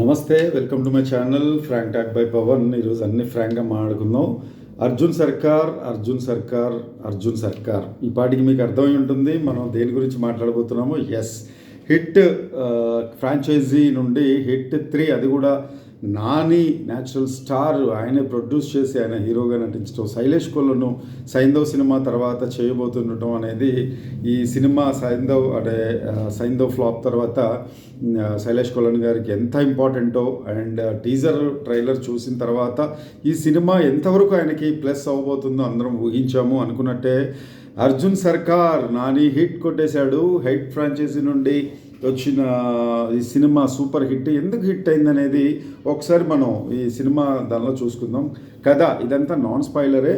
నమస్తే welcome to my channel frank talk by Pavan. ఈరోజు అన్ని ఫ్రాంక్గా మాట్లాడుకుందాం. అర్జున్ సర్కార్ అర్జున్ సర్కార్ అర్జున్ సర్కార్. ఈ పాటికి మీకు అర్థమై ఉంటుంది మనం దేని గురించి మాట్లాడబోతున్నాము? ఎస్ హిట్ ఫ్రాంచైజీ నుండి హిట్ త్రీ అది కూడా నాని న్యాచురల్ స్టార్ ఆయనే ప్రొడ్యూస్ చేసి ఆయన హీరోగా నటించడం శైలేష్ కొల్లను సైంధవ్ సినిమా తర్వాత చేయబోతుండటం అనేది ఈ సినిమా సైంధవ్ అంటే సైంధవ్ ఫ్లాప్ తర్వాత శైలేష్ కొల్లన్ గారికి ఎంత ఇంపార్టెంటో అండ్ టీజర్ ట్రైలర్ చూసిన తర్వాత ఈ సినిమా ఎంతవరకు ఆయనకి ప్లస్ అవ్వబోతుందో అందరం ఊహించాము అనుకున్నట్టే అర్జున్ సర్కార్ నాని హిట్ కొట్టేశాడు హైట్ ఫ్రాంచైజీ నుండి. వచ్చిన ఈ సినిమా సూపర్ హిట్. ఎందుకు హిట్ అయిందనేది ఒకసారి మనం ఈ సినిమా దానిలో చూసుకుందాం. కదా ఇదంతా నాన్ స్పాయిలరే.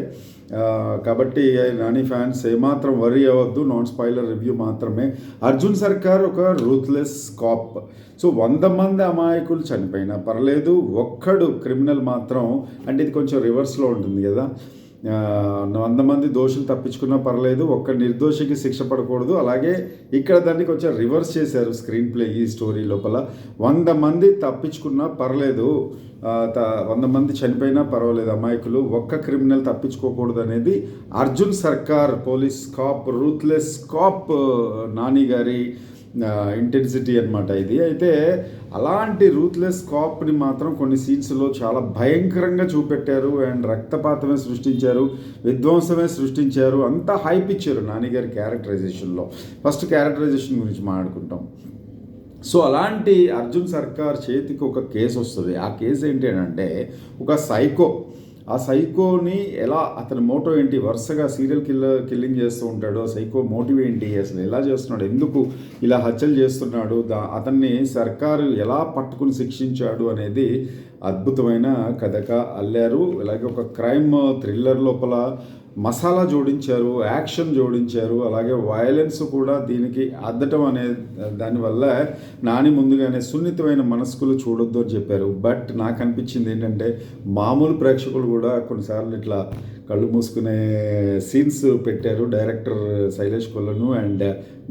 కాబట్టి నాని ఫ్యాన్స్ ఏమాత్రం వరీ అవ్వద్దు నాన్ స్పాయిలర్ రివ్యూ మాత్రమే. అర్జున్ సర్కార్ ఒక రూత్లెస్ కాప్ సో వంద మంది అమాయకులు చనిపోయినా పర్లేదు ఒక్కడు క్రిమినల్ మాత్రం అంటే ఇది కొంచెం రివర్స్లో ఉంటుంది కదా. వంద మంది దోషులు తప్పించుకున్నా పర్లేదు ఒక్క నిర్దోషికి శిక్ష పడకూడదు. అలాగే ఇక్కడ దాన్ని కొంచెం రివర్స్ చేశారు స్క్రీన్ ప్లే ఈ స్టోరీ లోపల. వంద మంది తప్పించుకున్నా పర్లేదు త- వంద మంది చనిపోయినా పర్వాలేదు అమాయకులు ఒక్క క్రిమినల్ తప్పించుకోకూడదు అనేది Arjun Sarkar police cop ruthless cop Nani గారి ఇంటెన్సిటీ అనమాట ఇది. అయితే అలాంటి రూత్లెస్ కాప్ని మాత్రం కొన్ని సీన్స్లో చాలా భయంకరంగా చూపెట్టారు అండ్ రక్తపాతమే సృష్టించారు విధ్వంసమే సృష్టించారు. అంతా హైప్ ఇచ్చారు నాన్నగారి క్యారెక్టరైజేషన్లో ఫస్ట్ క్యారెక్టరైజేషన్ గురించి మాట్లాడుకుంటాం. సో అలాంటి అర్జున్ సర్కార్ చేతికి ఒక కేసు వస్తుంది. ఆ కేసు ఏంటి అంటే ఒక సైకో ఆ సైకోని ఎలా అతని మోటో ఏంటి? వరుసగా సీరియల్ కిల్లర్ కిల్లింగ్ చేస్తూ ఉంటాడు. ఆ సైకో మోటివ్ ఏంటి? అసలు ఎలా చేస్తున్నాడు? ఎందుకు ఇలా హత్యలు చేస్తున్నాడు? దా అతన్ని సర్కారు ఎలా పట్టుకుని శిక్షించాడు అనేది అద్భుతమైన కథగా అల్లారు. అలాగే ఒక క్రైమ్ థ్రిల్లర్ లోపల మసాలా జోడించారు యాక్షన్ జోడించారు. అలాగే వయలెన్స్ కూడా దీనికి అద్దటం అనే దానివల్ల నాని ముందుగానే సున్నితమైన మనస్కులు చూడొద్దు అని చెప్పారు. బట్ నాకు అనిపించింది ఏంటంటే మామూలు ప్రేక్షకులు కూడా కొన్నిసార్లు ఇట్లా కళ్ళు మూసుకునే సీన్స్ పెట్టారు డైరెక్టర్ శైలేష్ కొల్లను అండ్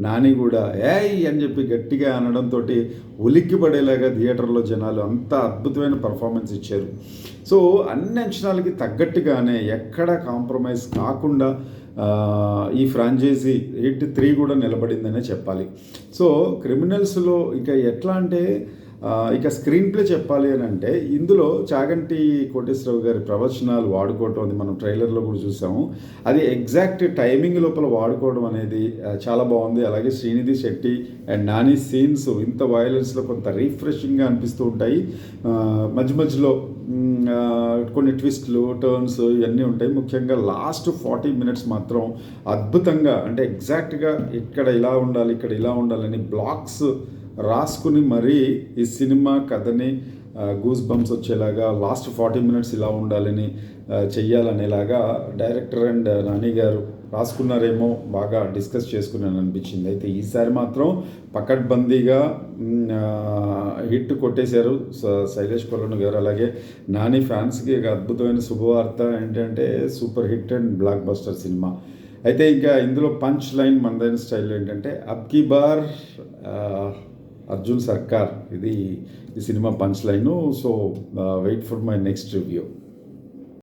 నాని కూడా. ఏయ్ అని చెప్పి గట్టిగా అనడంతో ఉలిక్కి పడేలాగా థియేటర్లో జనాలు అంత అద్భుతమైన పర్ఫార్మెన్స్ ఇచ్చారు. సో అన్ని అంచనాలకి తగ్గట్టుగానే ఎక్కడ కాంప్రమైజ్ కాకుండా ఈ ఫ్రాంచైజీ ఎయిట్ త్రీ కూడా నిలబడిందనే చెప్పాలి. సో క్రిమినల్స్లో ఇక ఎట్లా అంటే ఇక స్క్రీన్ ప్లే చెప్పాలి అని అంటే ఇందులో చాగంటి కోటేశ్వరరావు గారి ప్రవచనాలు వాడుకోవటం అది మనం ట్రైలర్లో కూడా చూసాము. అది ఎగ్జాక్ట్ టైమింగ్ లోపల వాడుకోవడం అనేది చాలా బాగుంది. అలాగే శ్రీనిధి శెట్టి అండ్ నాని సీన్స్ ఇంత వయలెన్స్లో కొంత రీఫ్రెషింగ్గా అనిపిస్తూ ఉంటాయి. మధ్య మధ్యలో కొన్ని ట్విస్ట్లు టర్న్స్ ఇవన్నీ ఉంటాయి. ముఖ్యంగా లాస్ట్ ఫార్టీ మినిట్స్ మాత్రం అద్భుతంగా అంటే ఎగ్జాక్ట్గా ఇక్కడ ఇలా ఉండాలి ఇక్కడ ఇలా ఉండాలని బ్లాక్స్ రాసుకుని మరీ ఈ సినిమా కథని గూస్ బంప్స్ వచ్చేలాగా లాస్ట్ ఫార్టీ మినిట్స్ ఇలా ఉండాలని చెయ్యాలనేలాగా డైరెక్టర్ అండ్ నాని గారు రాసుకున్నారేమో బాగా డిస్కస్ చేసుకున్నాను అనిపించింది. అయితే ఈసారి మాత్రం పకడ్బందీగా హిట్ కొట్టేశారు స- శైలేష్ కొలను గారు. అలాగే నాని ఫ్యాన్స్కి ఒక అద్భుతమైన శుభవార్త ఏంటంటే super hit and blockbuster సినిమా. అయితే ఇంకా ఇందులో పంచ్ లైన్ మనదైన స్టైల్ ఏంటంటే అబ్కి బార్ అర్జున్ సర్కార్ ఇది ఈ cinema punch line so wait for my next review